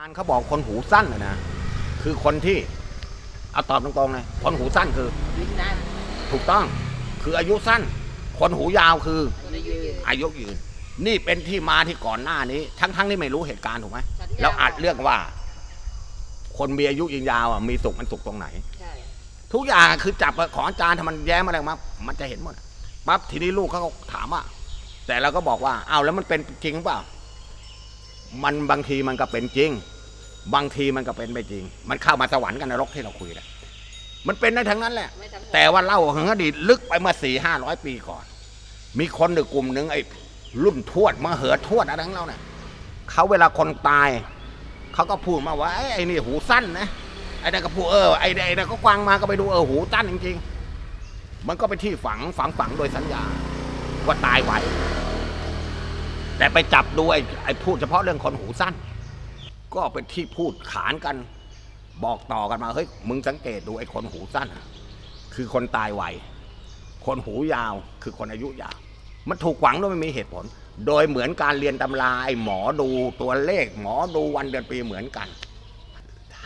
ารย์เขาบอกคนหูสั้นน่ะนะคือคนที่เอาตอบตรงๆเลยคนหูสั้นคือยืนนั่นถูกต้องคืออายุสั้น คนหูยาวคือ คนอายุยืนอายุยืน นี่เป็นที่มาที่ก่อนหน้านี้ ทั้งๆที่ไม่รู้เหตุการณ์ถูกไหมแล้วอัดเรื่องว่า คนมีอายุยืนยาวอะมีสุขมันสุขตรงไหน ใช่ทุกอย่างคือจับของอาจารย์ถ้ามันแย้มอะไรมามันจะเห็นหมดอะปั๊บทีนี้ลูกเขาก็ถามว่าแต่เราก็บอกว่าอ้าวแล้วมันเป็นจริงเปล่า มันบางทีมันก็เป็นจริง บางทีมันก็เป็นไม่จริง มันเข้ามาสวรรค์กันนรกที่เราคุยนะมันเป็นได้ทั้งนั้นแหละไม่ทำแต่ว่าเล่าถึงอดีตลึกไปเมื่อสี่ห้าร้อยปีก่อน มีคนหนึ่งกลุ่มหนึ่งไอ้รุ่นทวดมาเหอทวดอะไรทั้งเราเนี่ยเขาเวลาคนตาย เขาก็พูดมาว่าไอ้ไอ้นี่หูสั้นนะไอ้นั่นก็พูดเออไอ้ไอ้นั่นก็กวางมาก็ไปดูเออหูสั้นจริง ๆ มันก็ไปนที่ฝังฝังฝังโดยสัญญาว่าตายไว แต่ไปจับดูไอ้ไอ้พูดเฉพาะเรื่องคนหูสั้น ก็เป็นที่พูดขานกัน บอกต่อกันมาเฮ้ยมึงสังเกตดูไอ้คนหูสั้น คือคนตายไวคนหูยาวคือคนอายุยาวมันถูกหวังโดยไม่มีเหตุผล โดยเหมือนการเรียนตำราไอ้หมอดูตัวเลข หมอดูวันเดือนปีเหมือนกัน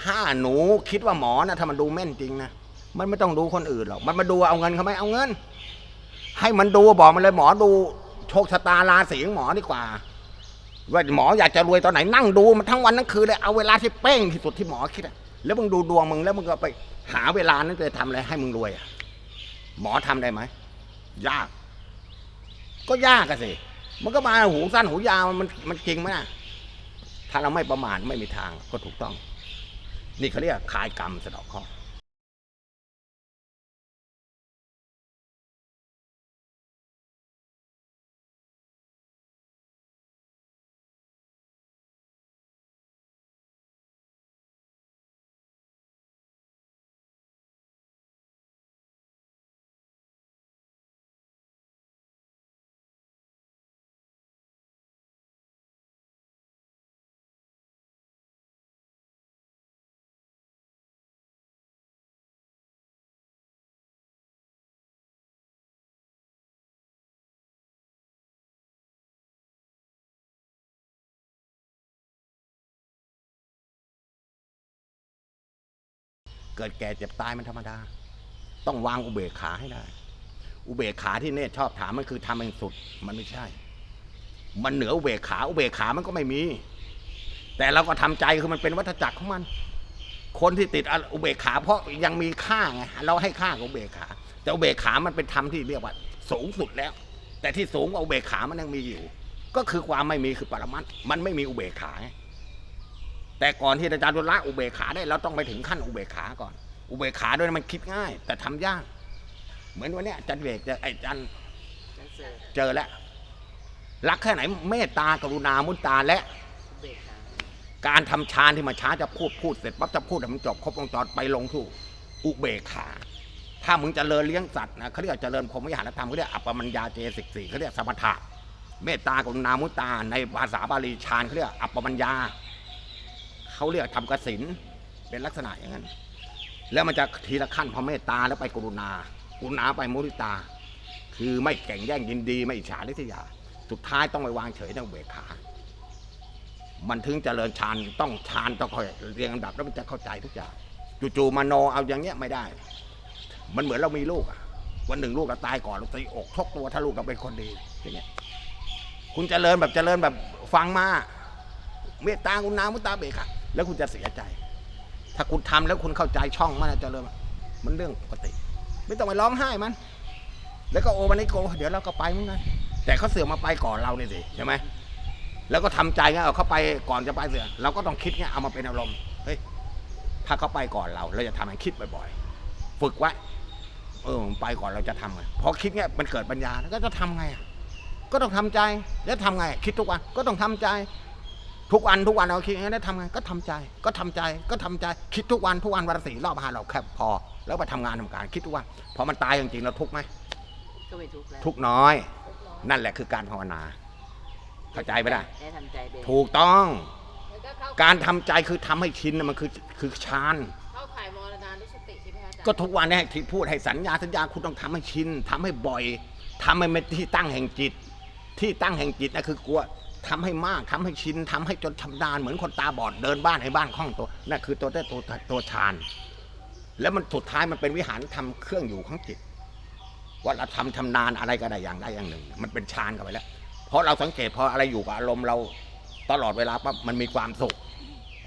ถ้าหนูคิดว่าหมอนะถ้ามันดูแม่นจริงนะมันไม่ต้องดูคนอื่นหรอกมันมาดูเอาเงินเขาไหมเอาเงิน ให้มันดูบอกมันเลยหมอดู โชคชะตาราศีของหมอดีกว่าว่าหมออยากจะรวยตอนไหนนั่งดูมันทั้งวันทั้งคืนเลยเอาเวลาที่เป้งที่สุดที่หมอคิดอะแล้วมึงดูดวงมึงแล้วมึงก็ไปหาเวลานั้นไปทำอะไรให้มึงรวยอะหมอทำได้ไหมยาก ก็ยากอะสิมันก็มาหูสั้นหูยาวมันมันจริงไหมอะถ้าเราไม่ประมาทไม่มีทางก็ถูกต้อง นี่เขาเรียกคายกรรมสะดอกข้อ เกิดแก่เจ็บตายมันธรรมดา ต้องวางอุเบกขาให้ได้ อุเบกขาที่เนตชอบถามมันคือทำให้สุดมันไม่ใช่ มันเหนืออุเบกขาอุเบกขามันก็ไม่มี แต่เราก็ทำใจคือมันเป็นวัฏจักรของมัน คนที่ติดอุเบกขา เพราะยังมีค่าไงเราให้ค่ากับอุเบกขา แต่อุเบกขามันเป็นธรรมที่เรียกว่า สูงสุดแล้ว แต่ที่สูงกว่าอุเบกขามันยังมีอยู่ ก็คือความไม่มีคือปรมัตมันไม่มีอุเบกขาไง แต่ก่อนที่อาจารย์จะละอุเบกขาได้เราต้องไปถึงขั้นอุเบกขาก่อน อุเบกขาด้วยมันคิดง่าย แต่ทำยาก เหมือนวันนี้อาจารย์เวกจอไอ้อาจารย์จันเจอแล้วรักแค่ไหนเมตตากรุณามุตตาและการทำฌานที่มาช้าจะพูดพูดเสร็จปั๊บจะพูดให้มันจบครบวงจรไปลงสู่อุเบกขา ถ้ามึงเจริญเลี้ยงสัตว์นะเขาเรียกเจริญพรหมวิหารธรรมเขาเรียกอัปปมัญญาเจสิกสี่เขาเรียกสมถะเมตตากรุณามุตตา ในภาษาบาลีฌานเขาเรียกอัปปมัญญา เขาเรียกทำกสินเป็นลักษณะอย่างนั้น แล้วมันจะทีละขั้นพอเมตตาแล้วไปกรุณา กรุณาไปมุทิตา คือไม่แข่งแย่งยินดีไม่อิจฉาริษยา สุดท้ายต้องไปวางเฉยในเบขา มันถึงเจริญฌานต้องฌานต้องค่อยเรียงลำดับแล้วมันจะเข้าใจทุกอย่างจู่ๆมาโนเอาอย่างเงี้ยไม่ได้ มันเหมือนเรามีลูกอะวันหนึ่งลูกเราตายก่อนเราตีอกชกตัวถ้าลูกเราเป็นคนดีอย่างเงี้ยคุณเจริญแบบเจริญแบบฟังมา เมตตากรุณามุตตาเบกขา แล้วคุณจะเสียใจ ถ้าคุณทำแล้วคุณเข้าใจช่องมันนะเริญมันเรื่องปกติ ไม่ต้องไปร้องไห้มัน แล้วก็โอมันไอโก เดี๋ยวเราก็ไปเหมือนกันแต่เขาเสือมาไปก่อนเราเนี่ยสิใช่ไหมแล้วก็ทำใจไงเอาเขาไปก่อนจะไปเสือเราก็ต้องคิดไงเอามาเป็นอารมณ์เฮ้ยถ้าเขาไปก่อนเรา เราจะทำให้คิดบ่อยๆฝึกไว้เออมันไปก่อนเราจะทำไงพอคิดเงี้ยมันเกิดปัญญาแล้วก็จะทำไงอะก็ต้องทำใจแล้วทำไง คิดทุกวันก็ต้องทำใจ ทุกวันทุกวันเราคิดอย่างนี้แล้วทำไงก็ทำใจ ก็ทำใจก็ทำใจคิดทุกวันทุกวันวันละสี่รอบหาเราแค่พอ แล้วไปทำงานทำการคิดทุกวันพอมันตายจริงๆเราทุกข์ไหมก็ไม่ทุกข์แล้วทุกข์น้อย นั่นแหละคือการภาวนา เข้าใจไหมล่ะได้ทำใจเบรกถูกต้องแล้วก็เข้าการทำใจคือทำให้ชินน่ะมันคือคือฌานเข้าข่ายมรณานุสติใช่ไหมคะอาจารย์ก็ทุกวันเนี้ที่พูดให้สัญญาสัญญาคุณต้องทำให้ชินทำให้บ่อยทำให้เป็นที่ตั้งแห่งจิต ที่ตั้งแห่งจิตนะคือกลัว ทำให้มากทำให้ชินทำให้จนชำนาญเหมือนคนตาบอดเดินบ้านให้บ้านคล่องตัวนั่นคือตัวได้ตัวตัวฌานแล้วมันสุดท้ายมันเป็นวิหารทำเครื่องอยู่ของจิต ว่าเราทำชำนาญอะไรก็ได้อย่างใดอย่างหนึ่ง มันเป็นฌานกันไปแล้ว เพราะเราสังเกตพออะไรอยู่กับอารมณ์เราตลอดเวลาปั๊บมันมีความสุข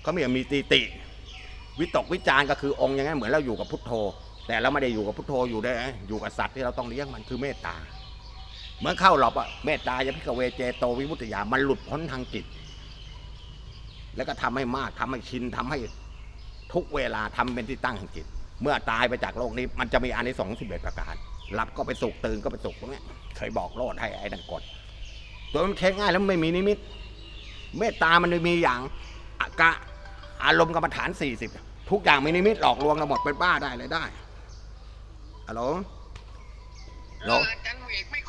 ก็มีมีตีติ วิตกวิจารก็คือองค์อย่างนั้นเหมือนเราอยู่กับพุทโธ แต่เราไม่ได้อยู่กับพุทโธอยู่ได้อยู่กับสัตว์ที่เราต้องเลี้ยงมันคือเมตตา เมื่อเข้าหลอบอะเมตตายะพิกเวเจโตวิมุตติยามันหลุดพ้นทางจิต แล้วก็ทำให้มากทำให้ชินทำให้ทุกเวลาทำเป็นที่ตั้งแห่งจิต เมื่อตายไปจากโลกนี้ มันจะมีอานิสงส์สิบเอ็ดประการหลับก็ไปสุขตื่นก็ไปสุขตรงนี้เคยบอกโลดให้ไอ้ดันกด ตัวมันเช็คง่ายแล้วไม่มีนิมิต เมตตามันมีอย่างอากะอารมณ์กรรมฐานสี่สิบทุกอย่างมีนิมิตหลอกลวงเราหมดเป็นบ้าได้เลยได้ฮัลโหล